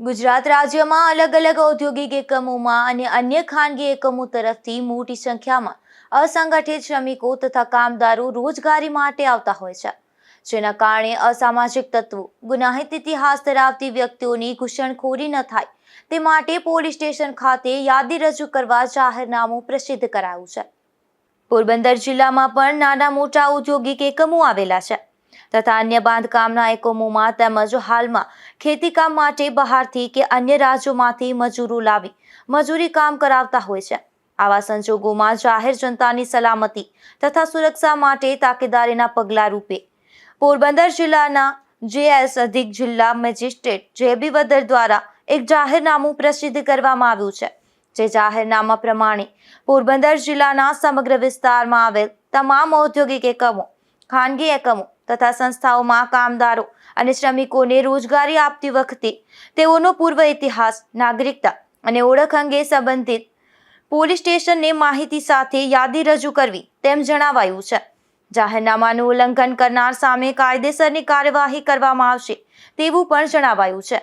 ગુજરાત રાજ્યમાં અલગ અલગ ઔદ્યોગિક એકમોમાં અને અન્ય ખાનગી એકમો તરફથી મોટી સંખ્યામાં અસંગઠિત શ્રમિકો તથા કામદારો રોજગારી માટે આવતા હોય છે. જેના કારણે અસામાજિક તત્વો, ગુનાહિત ઇતિહાસ ધરાવતી વ્યક્તિઓની ઘૂસણખોરી ન થાય. તે માટે પોલીસ સ્ટેશન ખાતે યાદી રજૂ કરવા જાહેરનામું પ્રસિદ્ધ કરાયું છે. પોરબંદર જિલ્લામાં પણ નાના મોટા ઔદ્યોગિક એકમો આવેલા છે. તથા અન્ય બાંધકામના એકમોમાં તેમજ હાલમાં ખેતીકામ માટે બહારથી કે અન્ય રાજ્યોમાંથી મજૂરો લાવી મજૂરી કામ કરાવતા હોય છે. આવા સંજોગોમાં જાહેર જનતાની સલામતી તથા સુરક્ષા માટે તાકેદારીના પગલાં રૂપે પોરબંદર જિલ્લાના જેએસ અધિક જિલ્લા મેજિસ્ટ્રેટ જેબી વદર દ્વારા એક જાહેરનામું પ્રસિદ્ધ કરવામાં આવ્યું છે. જે જાહેરનામા પ્રમાણે પોરબંદર જિલ્લાના સમગ્ર વિસ્તારમાં આવેલ તમામ ઔદ્યોગિક એકમો, ખાનગી એકમો તથા સંસ્થાઓમાં કામદારો અને શ્રમિકોને રોજગારી આપતી વખતે તેઓનો પૂર્વ ઇતિહાસ, નાગરિકતા અને ઓળખ અંગે સંબંધિત પોલીસ સ્ટેશનને માહિતી સાથે યાદી રજૂ કરવી તેમ જણાવાયું છે. જાહેરનામાનું ઉલ્લંઘન કરનાર સામે કાયદેસરની કાર્યવાહી કરવામાં આવશે તેવું પણ જણાવાયું છે.